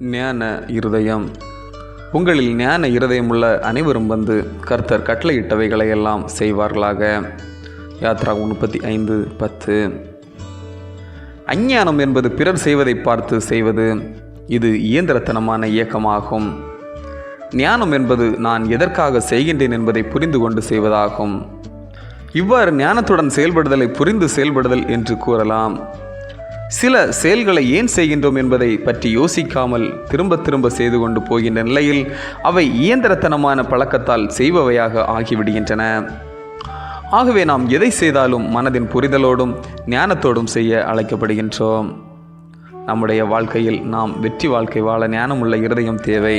ஞான இருதயம். உங்களில் ஞான இருதயமுள்ள அனைவரும் வந்து கர்த்தர் கட்டளையிட்டவைகளை எல்லாம் செய்வார்களாக. யாத்ரா முப்பத்தி ஐந்து பத்து. அஞ்ஞானம் என்பது பிறர் செய்வதை பார்த்து செய்வது இது இயந்திரத்தனமான இயக்கமாகும். ஞானம் என்பது நான் எதற்காக செய்கின்றேன் என்பதை புரிந்து கொண்டு செய்வதாகும். இவ்வாறு ஞானத்துடன் செயல்படுதலை புரிந்து செயல்படுதல் என்று கூறலாம். சில செயல்களை ஏன் செய்கின்றோம் என்பதை பற்றி யோசிக்காமல் திரும்ப திரும்ப செய்து கொண்டு போகின்ற நிலையில் அவை இயந்திரத்தனமான பழக்கத்தால் செய்பவையாக ஆகிவிடுகின்றன. ஆகவே நாம் எதை செய்தாலும் மனதின் புரிதலோடும் ஞானத்தோடும் செய்ய அழைக்கப்படுகின்றோம். நம்முடைய வாழ்க்கையில் நாம் வெற்றி வாழ்க்கை வாழ ஞானமுள்ள இருதயம் தேவை.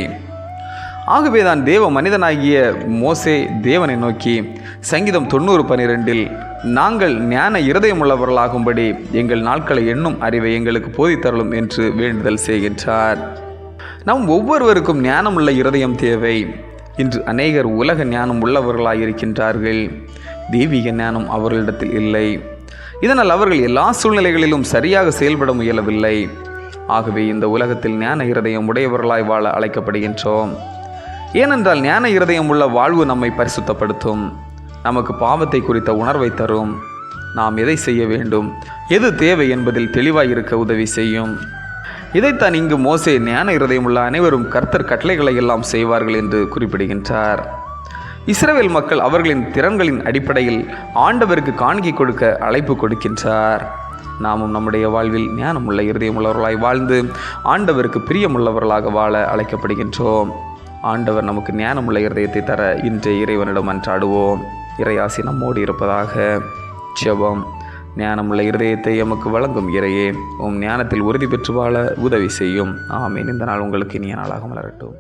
ஆகவே தான் தேவ மனிதனாகிய மோசே தேவனை நோக்கி சங்கீதம் தொண்ணூறு பனிரெண்டில் நாங்கள் ஞான இருதயமுள்ளவர்களாகும்படி எங்கள் நாட்களை எண்ணும் அறிவை எங்களுக்கு போதித்தரலும் என்று வேண்டுதல் செய்கின்றார். நம் ஒவ்வொருவருக்கும் ஞானமுள்ள இருதயம் தேவை. இன்று அநேகர் உலக ஞானம் உள்ளவர்களாயிருக்கின்றார்கள். தெய்வீக ஞானம் அவர்களிடத்தில் இல்லை. இதனால் அவர்கள் எல்லா சூழ்நிலைகளிலும் சரியாக செயல்பட முயலவில்லை. ஆகவே இந்த உலகத்தில் ஞான இருதயம் உடையவர்களாய் வாழ அழைக்கப்படுகின்றோம். ஏனென்றால் ஞான இருதயம் உள்ள வாழ்வு நம்மை பரிசுத்தப்படுத்தும். நமக்கு பாவத்தை குறித்த உணர்வை தரும். நாம் எதை செய்ய வேண்டும்? எது தேவை என்பதில் தெளிவாக இருக்க உதவி செய்யும். இதைத்தான் இங்கு மோசே ஞான இருதயமுள்ள அனைவரும் கர்த்தர் கட்டளைகளை எல்லாம் செய்வார்கள் என்று குறிப்பிடுகின்றார். இஸ்ரேல் மக்கள் அவர்களின் திறன்களின் அடிப்படையில் ஆண்டவருக்கு காணிக்கை கொடுக்க அழைப்பு கொடுக்கின்றார். நாமும் நம்முடைய வாழ்வில் ஞானமுள்ள இருதயமுள்ளவர்களாய் வாழ்ந்து ஆண்டவருக்கு பிரியமுள்ளவர்களாக வாழ அழைக்கப்படுகின்றோம். ஆண்டவர் நமக்கு ஞானமுள்ள இருதயத்தை தர இன்றைய இறைவனிடம் அன்றாடுவோம். இறையாசி நம்மோடு இருப்பதாக ஜெபம். ஞானமுள்ள இருதயத்தை எமக்கு வழங்கும் இறையே. உம் ஞானத்தில் உறுதி பெற்று வாழ உதவி செய்யும். ஆமீன். இந்த நாள் உங்களுக்கு இனிய நாளாக மலரட்டும்.